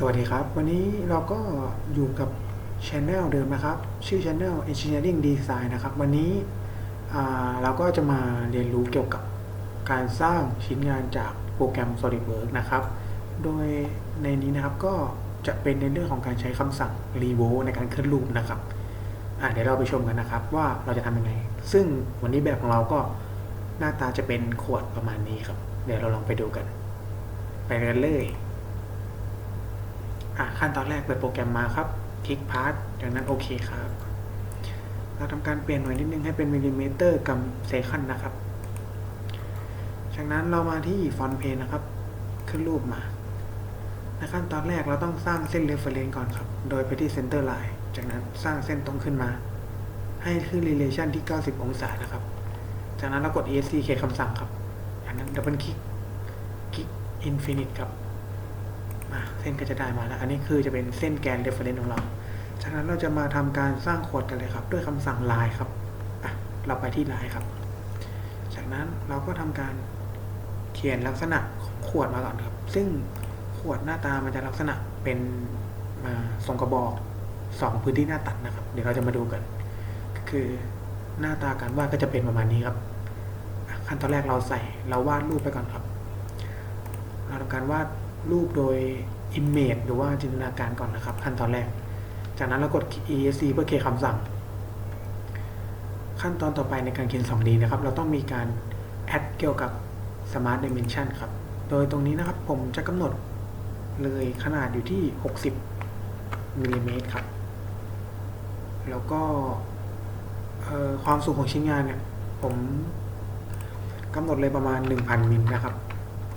สวัสดีครับ วันนี้เราก็อยู่กับช anel เดิมนะครับ ชื่อ channel engineering design นะครับ วันนี้เราก็จะมาเรียนรู้เกี่ยวกับการสร้างชิ้นงานจากโปรแกรม SolidWorks นะครับ โดยในนี้นะครับก็จะเป็นในเรื่องของการใช้คำสั่ง revolve ในการเคลื่อนรูปนะครับเดี๋ยวเราไปชมกันนะครับว่าเราจะทำยังไง ซึ่งวันนี้แบบของเราก็หน้าตาจะเป็นขวดประมาณนี้ครับ เดี๋ยวเราลองไปดูกัน ไปกันเลย อะขั้นตอนแรกเปิดโปรแกรมมาครับคลิกพาร์ทจากนั้นโอเคครับเราทำการเปลี่ยนหน่วยนิดนึงให้เป็นมิลลิเมตรกับเซคันนะครับ จากนั้นเรามาที่ฟอนต์เพนนะครับ ขึ้นรูปมา ในขั้นตอนแรกเราต้องสร้างเส้นเรฟเฟรนซ์ก่อนครับ โดยไปที่เซนเตอร์ไลน์จากนั้นสร้างเส้นตรงขึ้นมา ให้ขึ้น relation ที่ 90 องศานะครับ จากนั้นเรากด esc เคคำสั่งครับจากนั้นดับเบิลคลิก คลิก infinite ครับ เส้นก็จะได้มาแล้ว อันนี้คือจะเป็นเส้นแกน reference ของเรา จากนั้นเราจะมาทำการสร้างขวดกันเลยครับ ด้วยคำสั่ง line ครับเราไปที่ line ครับ จากนั้นเราก็ทำการเขียนลักษณะของขวดมาก่อนครับ ซึ่งขวดหน้าตามันจะลักษณะเป็นทรงกระบอกสองพื้นที่หน้าตัดนะครับ เดี๋ยวเราจะมาดูกัน ก็คือหน้าตาการวาดก็จะเป็นประมาณนี้ครับ ขั้นตอนแรกเราใส่เราวาดรูปไปก่อนครับ เราทำการวาด รูปโดย Image หรือว่าจินตนาการก่อนนะครับ ขั้นตอนแรก จากนั้นเรากด ESC เพื่อเคคำสั่ง ขั้นตอนต่อไปในการเขียน 2D นะครับ เราต้องมีการ add เกี่ยวกับ Smart Dimension ครับ โดยตรงนี้นะครับผมจะกำหนดเลยขนาดอยู่ที่ 60มิลลิเมตรครับ แล้วก็ความสูงของชิ้นงานเนี่ย ผมกำหนดเลยประมาณ 1,000มิลนะครับ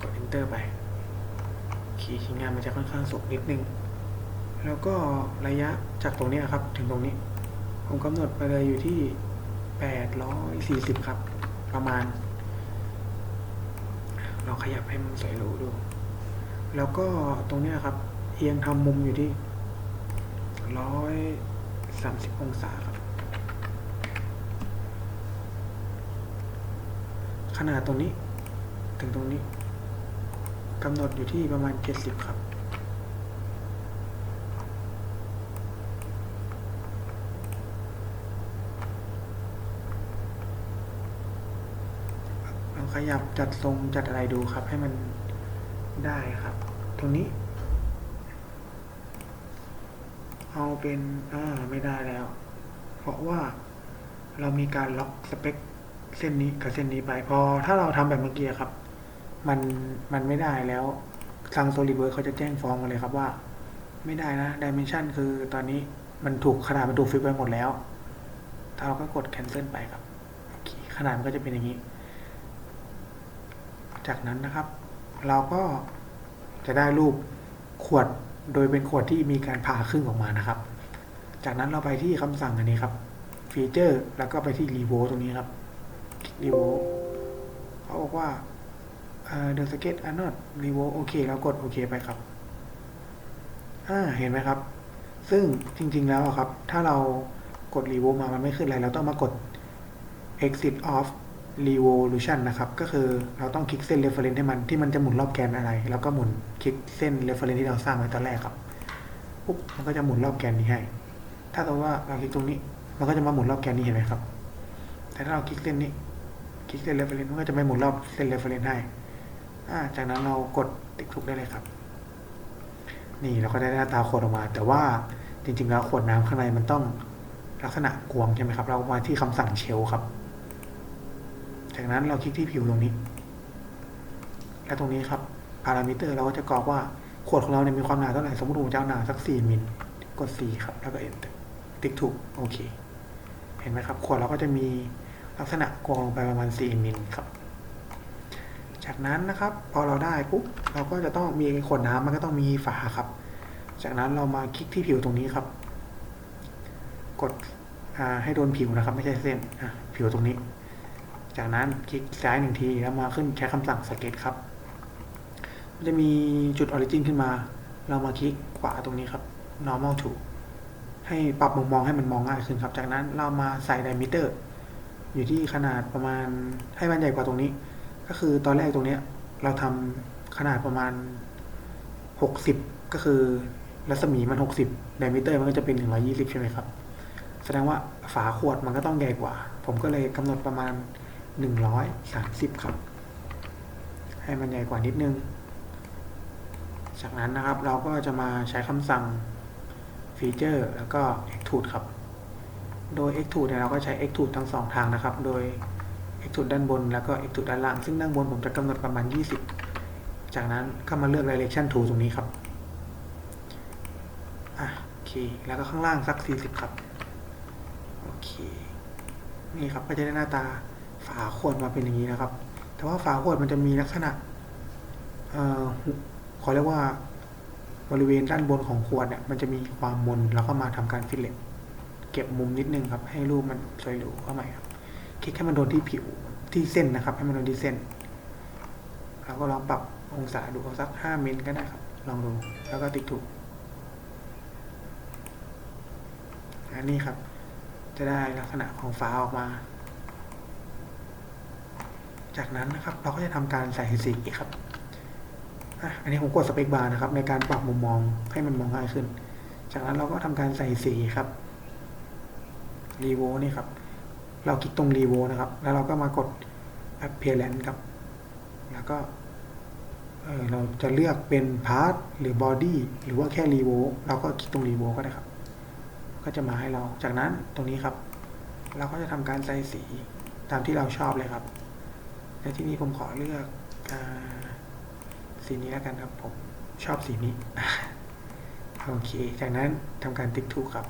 กด enter ไปีชิ้นงานมันจะค่อนข้างสูงนิดนึง แล้วก็ระยะจากตรงนี้ครับถึงตรงนี้ ผมกำหนดไปเลยอยู่ที่ 840 ครับ ประมาณ เราขยับให้มันสวยหรูดู แล้วก็ตรงนี้ครับ เอียงทำมุมอยู่ที่ 130 องศาครับ ขนาดตรงนี้ถึงตรงนี้ กำหนดอยู่ที่ประมาณ 70 ครับเราขยับจัดทรงจัดอะไรดูครับ ให้มันได้ครับ ตรงนี้ เอาเป็นอ่าไม่ได้แล้ว เพราะว่าเรามีการล็อกสเปคเส้นนี้กับเส้นนี้ไปพอถ้าเราทำแบบเมื่อกี้ครับ มันมันไม่ได้แล้วทาง SolidWorks เขาจะแจ้งฟ้องมาเลยครับว่า ไม่ได้นะ Dimension คือตอนนี้มันถูกขนาดมันถูกฟิกไว้หมดแล้วถ้าเราก็กด cancel ไปครับขนาดมันก็จะเป็นอย่างนี้ จากนั้นนะครับ เราก็จะได้รูปขวดโดยเป็นขวดที่มีการผ่าครึ่งออกมานะครับ จากนั้นเราไปที่คำสั่งอันนี้ครับฟีเจอร์แล้วก็ไปที่ revo ตรงนี้ครับ revo เขาบอกว่า the sketch are not revo โอเคแล้วกดโอเคไปครับอ่าเห็นไหมครับ ซึ่งจริง ๆ แล้วอะครับ ถ้าเรากด revo มามันไม่ขึ้นอะไร เราต้องมากด exit off revolution นะครับ ก็คือเราต้องคลิกเส้น reference ให้มันที่มันจะหมุนรอบแกนอะไร แล้วก็หมุนคลิกเส้น reference ที่เราสร้างไว้ตอนแรกครับปุ๊บมันก็จะหมุนรอบแกนนี้ให้ ถ้าสมมติว่าเราคลิกตรงนี้ มันก็จะมาหมุนรอบแกนนี้เห็นไหมครับ แต่ถ้าเราคลิกเส้นนี้ คลิกเส้น reference มันก็จะไม่หมุนรอบเส้น reference ให้ จากนั้นเรากดติ๊กถูกได้เลยครับ นี่เราก็ได้หน้าตาขวดออกมา แต่ว่าจริง ๆ แล้วขวดน้ำข้างในมันต้องลักษณะกวงใช่ไหมครับ เรามาที่คำสั่งเชลครับ จากนั้นเราคลิกที่ผิวตรงนี้ และตรงนี้ครับพารามิเตอร์เราก็จะกรอกว่าขวดของเราเนี่ยมีความหนาเท่าไหร่สมมติผมจะเอาหนาสัก 4 มิลกด 4 ครับ แล้วก็ enter ติ๊กถูกโอเค เห็นไหมครับ ขวดเราก็จะมีลักษณะกวงลงไปประมาณ 4 มิลครับ จากนั้นนะครับพอเราได้ปุ๊บเราก็จะต้องมีขวดน้ำมันก็ต้องมีฝาครับ จากนั้นเรามาคลิกที่ผิวตรงนี้ครับ กดให้โดนผิวนะครับ ไม่ใช่เส้นผิวตรงนี้ จากนั้นคลิกซ้ายหนึ่งทีแล้วมาขึ้นใช้คำสั่งสเก็ตครับมันจะมีจุดออริจินขึ้นมา เรามาคลิกขวาตรงนี้ครับ normal to ให้ปรับมุมมองให้มันมองง่ายขึ้นครับ จากนั้นเรามาใส่ diameter อยู่ที่ขนาดประมาณให้มันใหญ่กว่าตรงนี้ ก็คือตอนแรกตรงเนี้ย เราทำขนาดประมาณหกสิบก็คือรัศมีมันหกสิบดมิเตอร์มันก็จะเป็นหนึ่งร้อยี่สิบใช่ไหมครับ แสดงว่าฝาขวดมันก็ต้องใหญ่กว่า ผมก็เลยกำหนดประมาณหนึ่งร้อยสามสิบครับ ให้มันใหญ่กว่านิดนึง จากนั้นนะครับเราก็จะมาใช้คำสั่งฟีเจอร์แล้วก็ extrude ครับ โดย extrude เนี่ยเราก็ใช้ extrude ทั้งสองทางนะครับ โดย extrude ด้านบน แล้วก็ extrude ด้านล่าง ซึ่งด้านบนผมจะกำหนดประมาณ 20 จากนั้นก็มาเลือก direction tool ตรงนี้ครับอะโอเค แล้วก็ข้างล่างสัก 40 ครับโอเคนี่ครับก็จะได้หน้าตาฝาขวดมาเป็นอย่างนี้นะครับ แต่ว่าฝาขวดมันจะมีลักษณะเอ่อขอเรียกว่าบริเวณด้านบนของขวดเนี่ยมันจะมีความมนแล้วก็มาทำการฟิลเลตเก็บมุมนิดนึงครับ ให้รูปมันสวยหรูเข้ามาครับ คลิกให้มันโดนที่ผิวที่เส้นนะครับ ให้มันโดนที่เส้น เราก็ลองปรับองศาดูเอาสักห้ามิลก็ได้ครับ ลองดูแล้วก็ติ๊กถูกอันนี้ครับ จะได้ลักษณะของฟ้าออกมา จากนั้นนะครับ เราก็จะทำการใส่สีครับอันนี้ผมกดสเปคบาร์นะครับ ในการปรับมุมมองให้มันมองง่ายขึ้น จากนั้นเราก็ทำการใส่สีครับรีโวนี่ครับ เราคลิกตรงรีโวนะครับ แล้วเราก็มากด appearance ครับ แล้วก็เราจะเลือกเป็น part หรือ body หรือว่าแค่รีโวเราก็คลิกตรงรีโวก็ได้ครับ ก็จะมาให้เรา จากนั้นตรงนี้ครับ เราก็จะทำการใส่สีตามที่เราชอบเลยครับ ในที่นี้ผมขอเลือกอสีนี้แล้วกันครับผมชอบสีนี้ โอเค จากนั้นทำการติ๊กถูกครับ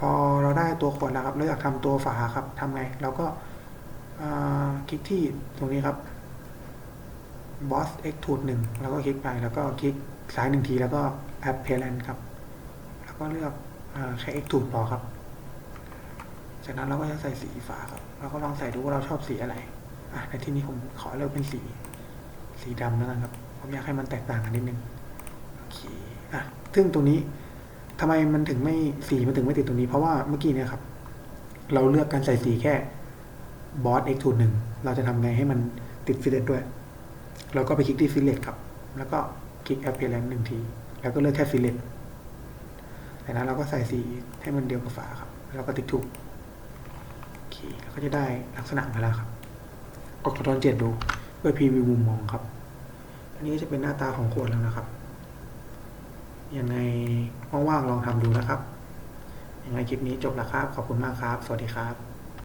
พอเราได้ตัวขวดแล้วครับเราอยากทำตัวฝาครับทำไงเราก็คลิกที่ตรงนี้ครับ boss extrude หนึ่งแล้วก็คลิกไปแล้วก็คลิกซ้ายหนึ่งทีแล้วก็ appearance ครับ แล้วก็เลือกอาแค่ extrude พอครับ จากนั้นเราก็จะใส่สีฝาครับเราก็ลองใส่ดูว่าเราชอบสีอะไรอะในที่นี้ผมขอเลือกเป็นสี สีดำแล้วกันครับ ผมอยากให้มันแตกต่างกันนิดนึงโอเคอะซึ่งตรงนี้ ทำไมมันถึงไม่สีมันถึงไม่ติดตรงนี้ เพราะว่าเมื่อกี้เนี่ยครับ เราเลือกการใส่สีแค่บอส x 2 1เราจะทำไงให้มันติดฟิลเลตด้วย เราก็ไปคลิกที่ฟิลเลตครับ แล้วก็คลิก appearance หนึ่งที แล้วก็เลือกแค่ฟิลเลตจากนั้นเราก็ใส่สีให้มันเดียวกับฝาครับ แล้วก็ติ๊กถูกโอเคแล้วก็จะได้ลักษณะมาแล้วครับ กดคอนโทรลเจ็ดดูเพื่อพรีวิวมุมมองครับ อันนี้จะเป็นหน้าตาของขวดแล้วนะครับ ยังไงว่างๆลองทำดูนะครับ ยังไงคลิปนี้จบแล้วครับ ขอบคุณมากครับ สวัสดีครับ